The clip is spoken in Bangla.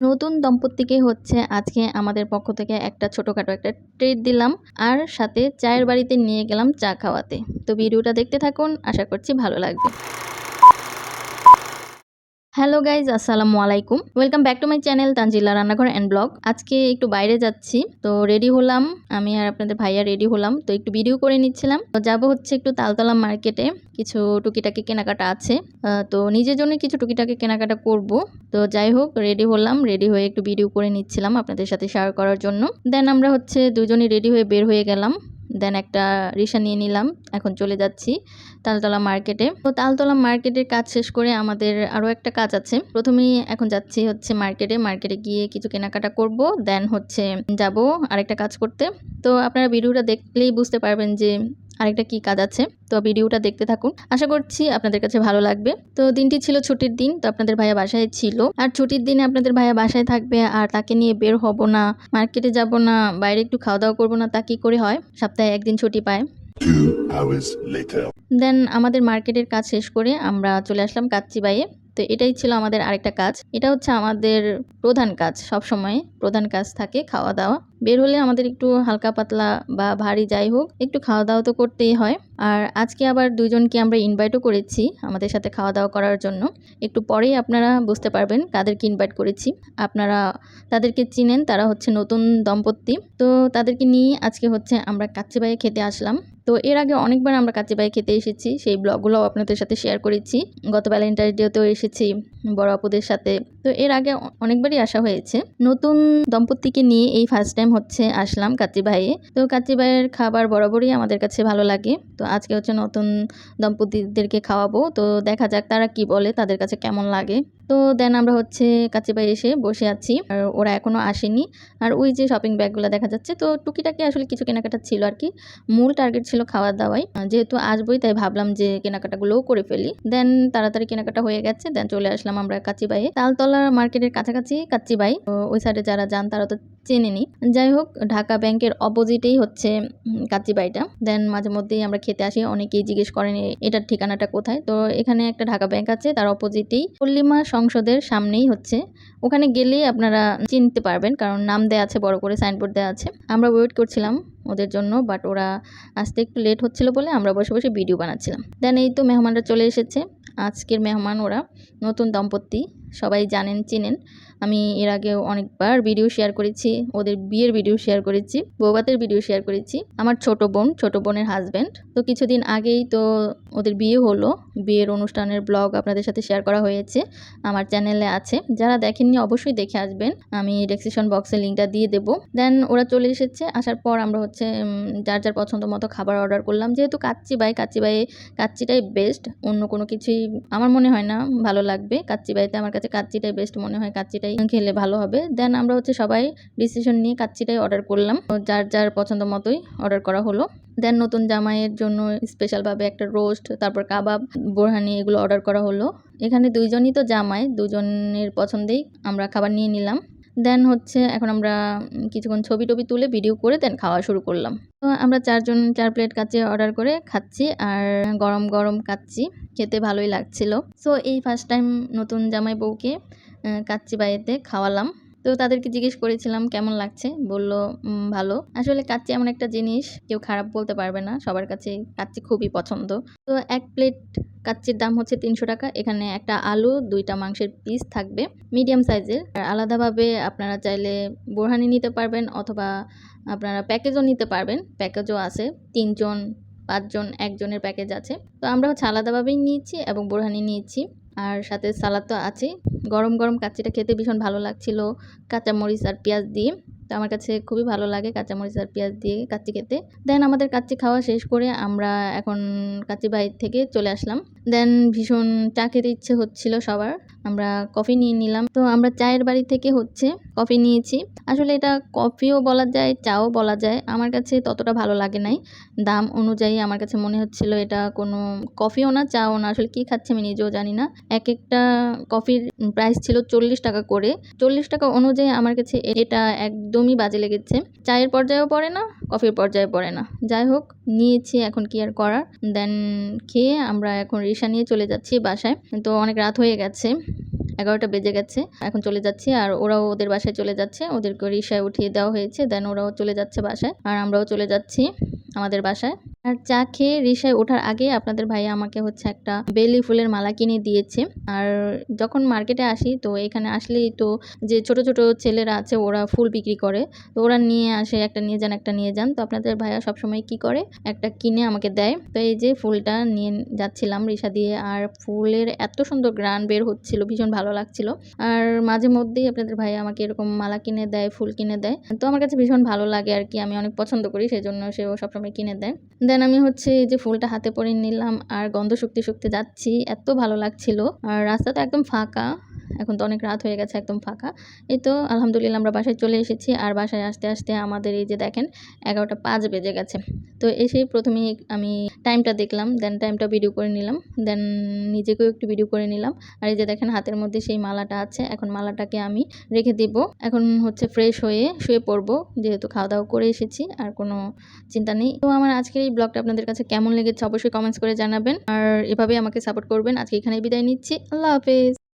নতুন দম্পতিকে হচ্ছে আজকে আমাদের পক্ষ থেকে একটা ছোটোখাটো একটা ট্রিট দিলাম। আর সাথে চায়ের বাড়িতে নিয়ে গেলাম চা খাওয়াতে। তো ভিডিওটা দেখতে থাকুন, আশা করছি ভালো লাগবে। হ্যালো গাইজ আসসালামু আলাইকুম। Welcome back to my channel Tanzilla রান্নাঘর অ্যান্ড ব্লগ। আজকে একটু বাইরে যাচ্ছি, তো রেডি হলাম। আমি আর আপনাদের ভাইয়া রেডি হলাম, তো একটু ভিডিও করে নিচ্ছিলাম। তো যাব হচ্ছে একটু তালতলা মার্কেটে, কিছু টুকিটাকি কেনাকাটা আছে। তো নিজের জন্য কিছু টুকিটাকি কেনাকাটা করব। তো যাই হোক, রেডি হলাম, রেডি হয়ে একটু ভিডিও করে নিচ্ছিলাম আপনাদের সাথে শেয়ার করার জন্য। দেন আমরা হচ্ছে দুজনই রেডি হয়ে বের হয়ে গেলাম। দেন একটা রিক্সা নিয়ে নিলাম, এখন চলে যাচ্ছি তালতলা মার্কেটে। তো তালতলা মার্কেটের কাজ শেষ করে আমাদের আরও একটা কাজ আছে। প্রথমেই এখন যাচ্ছি হচ্ছে মার্কেটে মার্কেটে গিয়ে কিছু কেনাকাটা করব দেন হচ্ছে যাব আরেকটা কাজ করতে। তো আপনারা ভিডিওটা দেখলেই বুঝতে পারবেন যে আরেকটা কি কাজ আছে? তো ভিডিওটা দেখতে থাকুন। আশা করছি আপনাদের কাছে ভালো লাগবে। তো দিনটি ছিল ছুটির দিন তো আপনাদের ভাইয়া বাসায় ছিল। আর ছুটির দিনে আপনাদের ভাইয়া বাসায় থাকবে আর তাকে নিয়ে বের হব না মার্কেটে যাব না বাইরে একটু খাওয়া দাওয়া করব না তা কি করে হয়? সপ্তাহে একদিন ছুটি পায়. দেন আমাদের মার্কেটের কাজ শেষ করে আমরা চলে আসলাম কাচ্চিবাইয়ে। তো এটাই ছিল আমাদের আরেকটা কাজ। এটা হচ্ছে আমাদের প্রধান কাজ সব সময় প্রধান কাজ থাকে খাওয়া দাওয়া বের হলে আমাদের একটু হালকা পাতলা বা ভারী যাই হোক, একটু খাওয়া দাওয়া তো করতেই হয়। আর আজকে আবার দুজনকে আমরা ইনভাইটও করেছি আমাদের সাথে খাওয়া দাওয়া করার জন্য। একটু পরেই আপনারা বুঝতে পারবেন কাদেরকে ইনভাইট করেছি। আপনারা তাদেরকে চিনেন, তারা হচ্ছে নতুন দম্পতি। তো তাদেরকে নিয়ে আজকে হচ্ছে আমরা কাচ্চিবাইয়ে খেতে আসলাম। তো এর আগে অনেকবার আমরা কাচ্চিবাই খেতে এসেছি, সেই ব্লগগুলোও আপনাদের সাথে শেয়ার করেছি। গত ভ্যালেন্টাইন ডেতেও এসেছি বড় আপুদের সাথে। তো এর আগে অনেকবারই আসা হয়েছে। নতুন দম্পতিকে নিয়ে এই ফার্স্ট টাইম হচ্ছে আসলাম কাচ্চিবাইয়ে তো কাচ্চিবাইয়ের খাবার বরাবরই আমাদের কাছে ভালো লাগে। তো আজকে হচ্ছে নতুন দম্পতিদেরকে খাওয়াবো। তো দেখা যাক তারা কি বলে, তাদের কাছে কেমন লাগে। তো দেন আমরা হচ্ছে কাচ্চিবাই এসে বসে আছি। আর ওরা এখনও আসেনি। আর ওই যে শপিং ব্যাগগুলো দেখা যাচ্ছে, তো টুকিটাকি আসলে কিছু কেনাকাটা ছিল আর কি মূল টার্গেট ছিল খাওয়া দাওয়াই। যেহেতু আসবোই, তাই ভাবলাম যে কেনাকাটাগুলোও করে ফেলি। দেন তাড়াতাড়ি কেনাকাটা হয়ে গেছে দেন চলে আসলাম আমরা কাচিবাইয়ে তালতলা মার্কেটের কাছাকাছি কাচিবাই ওই সাইডে যারা যান, তারা তো চেনেনি। যাই হোক, ঢাকা ব্যাংকের অপোজিটেই হচ্ছে কাচিবাইটা দেন মাঝে মধ্যেই আমরা খেতে আসি, অনেকেই জিজ্ঞেস করেন এটার ঠিকানাটা কোথায়? তো এখানে একটা ঢাকা ব্যাংক আছে, তার অপোজিটেই পল্লিমা সংসদের সামনেই হচ্ছে। ওখানে গেলেই আপনারা চিনতে পারবেন, কারণ নাম দেওয়া আছে, বড় করে সাইনবোর্ড দেওয়া আছে। আমরা ওয়েট করছিলাম ওদের জন্য বাট ওরা আসতে একটু লেট হচ্ছিল বলে আমরা বসে বসে ভিডিও বানাচ্ছিলাম। দেন এই তো মেহমানরা চলে এসেছে। আজকের মেহমান ওরা নতুন দম্পতি। সবাই জানেন, চিনেন। আমি এর আগে অনেকবার ভিডিও শেয়ার করেছি, ওদের বিয়ের ভিডিও শেয়ার করেছি, বৌভাতের ভিডিও শেয়ার করেছি। আমার ছোট বোন, ছোট বোনের হাজব্যান্ড তো কিছুদিন আগেই তো ওদের বিয়ে হলো। বিয়ের অনুষ্ঠানের ব্লগ আপনাদের সাথে শেয়ার করা হয়েছে, আমার চ্যানেলে আছে। যারা দেখেননি অবশ্যই দেখে আসবেন। আমি ডেসক্রিপশন বক্সে লিঙ্কটা দিয়ে দেবো। দেন ওরা চলে এসেছে, আসার পর আমরা হচ্ছে যার যার পছন্দ মতো খাবার অর্ডার করলাম। যেহেতু কাচ্চি বাই, কাচ্চি বাইয়ে কাচ্চিটাই বেস্ট অন্য কোনো কিছুই আমার মনে হয় না ভালো লাগবে। কাচ্চি বাইতে আমার কাছে কাচ্চিটাই বেস্ট মনে হয়, কাচ্চিটাই খেলে ভালো হবে। দেন আমরা হচ্ছে সবাই ডিসিশন নিয়ে কাচ্চিটাই অর্ডার করলাম। যার যার পছন্দ মতোই অর্ডার করা হলো। দেন নতুন জামাইয়ের জন্য স্পেশালভাবে একটা রোস্ট তারপর কাবাব, বোরহানি এগুলো অর্ডার করা হলো। এখানে দুইজনই তো জামাই, দুজনের পছন্দেই আমরা খাবার নিয়ে নিলাম। দেন হচ্ছে এখন আমরা কিছুক্ষণ ছবি টবি তুলে ভিডিও করে দেন খাওয়া শুরু করলাম। তো আমরা চারজন, চার প্লেট কাচ্চি অর্ডার করে খাচ্ছি আর গরম গরম কাচ্ছি খেতে ভালোই লাগছিল। সো এই ফার্স্ট টাইম নতুন জামাই বউকে কাচ্চি বাড়িতে খাওয়ালাম। তো তাদেরকে জিজ্ঞেস করেছিলাম, কেমন লাগছে? বলল ভালো। আসলে কাচ্চি এমন একটা জিনিস, কেউ খারাপ বলতে পারবে না, সবার কাছে কাচ্চি খুবই পছন্দ। তো এক প্লেট কাচ্চির দাম হচ্ছে তিনশো টাকা, এখানে একটা আলু, দুইটা মাংসের পিস থাকবে মিডিয়াম সাইজের আর আলাদাভাবে আপনারা চাইলে বোরহানি নিতে পারবেন অথবা আপনারা প্যাকেজও নিতে পারবেন প্যাকেজও আছে, তিনজন, পাঁচজন, একজনের প্যাকেজ আছে। তো আমরা হচ্ছে আলাদাভাবেই নিয়েছি এবং বোরহানি নিয়েছি। আর সাথে সালাদ তো আছেই। গরম গরম কাচ্চিটা খেতে ভীষণ ভালো লাগছিল। কাঁচামরিচ আর পেঁয়াজ দিয়ে। তো আমার কাছে খুবই ভালো লাগে কাঁচামরিচ আর পেঁয়াজ দিয়ে কাচ্চি খেতে। দেন আমাদের কাচ্চি খাওয়া শেষ করে আমরা এখন কাচ্চি বাইর থেকে চলে আসলাম। দেন ভীষণ চা খেতে ইচ্ছে হচ্ছিল সবার। আমরা কফি নিয়ে নিলাম। তো আমরা চায়ের বাড়ি থেকে হচ্ছে কফি নিয়েছি। আসলে এটা কফিও বলা যায়, চাও বলা যায়। আমার কাছে ততটা ভালো লাগে নাই। দাম অনুযায়ী আমার কাছে মনে হচ্ছিল এটা কোনো কফিও না, চাও না। আসলে কি খাচ্ছে আমি নিজেও জানি না। এক একটা কফির প্রাইস ছিল চল্লিশ টাকা করে। চল্লিশ টাকা অনুযায়ী আমার কাছে এটা এটা একদমই বাজে লেগেছে। চায়ের পর্যায়েও পড়ে না, কফির পর্যায়ে পড়ে না। যাই হোক, নিয়েছি এখন কি আর করার। দেন খেয়ে আমরা এখন রিক্সা নিয়ে চলে যাচ্ছি বাসায়। তো অনেক রাত হয়ে গেছে, এগারোটা বেজে গেছে। এখন চলে যাচ্ছি আর ওরাও ওদের বাসায় চলে যাচ্ছে। ওদেরকে রিক্সায় উঠিয়ে দেওয়া হয়েছে দেন ওরাও চলে যাচ্ছে বাসায়। আর আমরাও চলে যাচ্ছি আমাদের বাসায়। আর চা খেয়ে রিক্সায় ওঠার আগে আপনাদের ভাইয়া আমাকে হচ্ছে একটা বেলি ফুলের মালা কিনে দিয়েছে। আর যখন মার্কেটে আসি, তো এখানে আসলেই তো যে ছোট ছোট ছেলেরা আছে, ওরা ফুল বিক্রি করে। তো ওরা নিয়ে আসে, একটা নিয়ে যান, একটা নিয়ে যান। তো আপনাদের ভাইয়া সবসময় কি করে? একটা কিনে আমাকে দেয়। তো এই যে ফুলটা নিয়ে যাচ্ছিলাম রিক্সা দিয়ে, আর ফুলের এত সুন্দর গ্রান বের হচ্ছিল, ভীষণ ভালো লাগছিল। আর মাঝে মধ্যেই আপনাদের ভাইয়া আমাকে এরকম মালা কিনে দেয়, ফুল কিনে দেয়। তো আমার কাছে ভীষণ ভালো লাগে আর কি, আমি অনেক পছন্দ করি সেই জন্য সেও সবসময় কিনে দেয়। দেন আমি হচ্ছে এই যে ফুলটা হাতে পরে নিলাম আর গন্ধ শুকতে শুকতে যাচ্ছি, এত ভালো লাগছিল। আর রাস্তাটা একদম ফাঁকা। এখন তো অনেক রাত হয়ে গেছে, একদম ফাঁকা। এই তো আলহামদুলিল্লাহ আমরা বাসায় চলে এসেছি আর বাসায় আসতে আসতে আমাদের এই যে দেখেন, এগারোটা পাঁচ বেজে গেছে। তো এসেই প্রথমেই আমি টাইমটা দেখলাম দেন টাইমটা ভিডিও করে নিলাম দেন নিজেকেও একটু ভিডিও করে নিলাম। আর এই যে দেখেন, হাতের মধ্যে সেই মালাটা আছে, এখন মালাটাকে আমি রেখে দিব। এখন হচ্ছে ফ্রেশ হয়ে শুয়ে পড়ব, যেহেতু খাওয়া দাওয়া করে এসেছি, আর কোনো চিন্তা নেই। তো আমার আজকের এই ব্লগটা আপনাদের কাছে কেমন লেগেছে অবশ্যই কমেন্টস করে জানাবেন। আর এভাবে আমাকে সাপোর্ট করবেন। আজকে এখানে বিদায় নিচ্ছি। আল্লাহ হাফেজ।